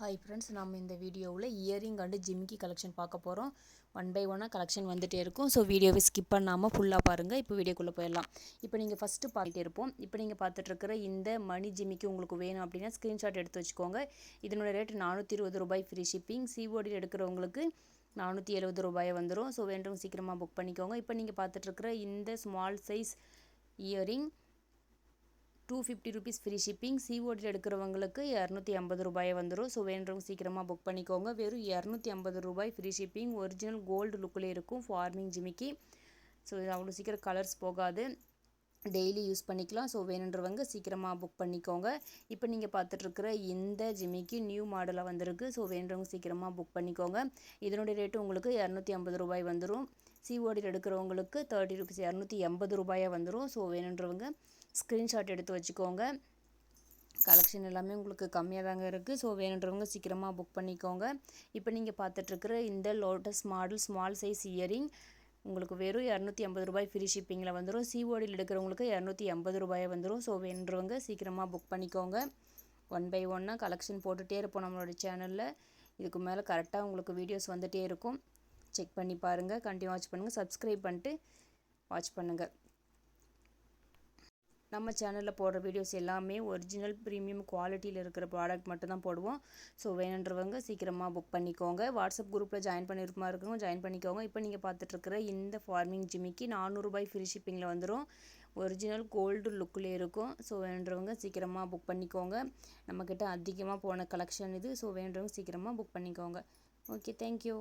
Hi friends நம்ம இந்த வீடியோவில் இயரிங் அண்டு ஜிம்கி கலெக்ஷன் பார்க்க போகிறோம் ஒன் பை ஒன்னாக கலெக்ஷன் வந்துகிட்டே இருக்கும். ஸோ வீடியோவை ஸ்கிப் பண்ணாமல் ஃபுல்லாக பாருங்கள் இப்போ வீடியோக்குள்ளே போயிடலாம். இப்போ நீங்கள் ஃபஸ்ட்டு பார்த்துட்டே இருப்போம். இப்போ நீங்கள் பார்த்துட்ருக்கிற இந்த மணி ஜிம்மிக்கு உங்களுக்கு வேணும் அப்படின்னா ஸ்க்ரீன்ஷாட் எடுத்து வச்சுக்கோங்க. இதனோட ரேட் நானூற்றி இருபது ரூபாய் ஃப்ரீ ஷிப்பிங் சிஓடியில் எடுக்கிறவங்களுக்கு நானூற்றி எழுபது ரூபாய் வந்துடும் ஸோ வேண்டும் சீக்கிரமாக புக் பண்ணிக்கோங்க. இப்போ நீங்கள் பார்த்துட்ருக்கிற இந்த small size earring two fifty rupees free shipping சிஓடியில் எடுக்கிறவங்களுக்கு இரநூத்தி ஐம்பது ரூபாயை வந்துடும் ஸோ வேணுறவங்க சீக்கிரமாக புக் பண்ணிக்கோங்க. வெறும் இரநூத்தி ஐம்பது ரூபாய் ஃப்ரீ ஷிப்பிங் ஒரிஜினல் கோல்டு லுக்கில் இருக்கும் ஃபார்மிங் ஜிமிக்கி. ஸோ இது அவ்வளோ சீக்கிரம் கலர்ஸ் போகாது. டெய்லி யூஸ் பண்ணிக்கலாம். ஸோ வேணுன்றவங்க சீக்கிரமாக புக் பண்ணிக்கோங்க. இப்போ நீங்கள் பார்த்துட்ருக்குற இந்த ஜிமிக்கு நியூ மாடலாக வந்திருக்கு. ஸோ வேணுறவங்க சீக்கிரமாக புக் பண்ணிக்கோங்க. இதனுடைய ரேட்டு உங்களுக்கு இரநூத்தி ஐம்பது ரூபாய் வந்துடும் சிஓடியில் எடுக்கிறவங்களுக்கு தேர்ட்டி ருபீஸ் இரநூத்தி எண்பது ரூபாயாக வந்துடும் ஸோ வேணுன்றவங்க ஸ்க்ரீன்ஷாட் எடுத்து வச்சுக்கோங்க. கலெக்ஷன் எல்லாமே உங்களுக்கு கம்மியாக தாங்க இருக்குது ஸோ வேணுன்றவங்க சீக்கிரமாக புக் பண்ணிக்கோங்க. இப்போ நீங்கள் பார்த்துட்ருக்குற இந்த lotus model small size earring உங்களுக்கு வெறும் இரநூத்தி ஐம்பது ரூபாய் ஃப்ரீ ஷிப்பிங்கில் வந்துடும் சிஓடியில் எடுக்கிறவங்களுக்கு இரநூத்தி எண்பது ரூபாயை வந்துடும் ஸோ வேணுன்றவங்க சீக்கிரமாக புக் பண்ணிக்கோங்க. ஒன் பை ஒன்னாக கலெக்ஷன் போட்டுகிட்டே இருப்போம் நம்மளோட சேனலில் இதுக்கு மேலே கரெக்டாக உங்களுக்கு வீடியோஸ் வந்துகிட்டே இருக்கும். செக் பண்ணி பாருங்கள் கண்டினியூ வாட்ச் பண்ணுங்கள் சப்ஸ்கிரைப் பண்ணிட்டு வாட்ச் பண்ணுங்கள் நம்ம சேனலில் போடுற வீடியோஸ் எல்லாமே ஒரிஜினல் ப்ரீமியம் குவாலிட்டியில் இருக்கிற ப்ராடக்ட் மட்டும் தான் போடுவோம். ஸோ வேணுன்றவங்க சீக்கிரமாக புக் பண்ணிக்கோங்க. வாட்ஸ்அப் குரூப்பில் ஜாயின் பண்ணியிருக்குமா இருக்கவங்க ஜாயின் பண்ணிக்கோங்க. இப்போ நீங்கள் பார்த்துட்ருக்கிற இந்த ஃபார்மிங் ஜிம்மிக்கு நானூறுரூபாய் ஃப்ரீ ஷிப்பிங்கில் வந்துடும் ஒரிஜினல் கோல்டு லுக்கில் இருக்கும். ஸோ வேணுன்றவங்க சீக்கிரமாக புக் பண்ணிக்கோங்க. நம்மக்கிட்ட அதிகமாக போன கலெக்ஷன் இது. ஸோ வேணுன்றவங்க சீக்கிரமாக புக் பண்ணிக்கோங்க. Okay thank you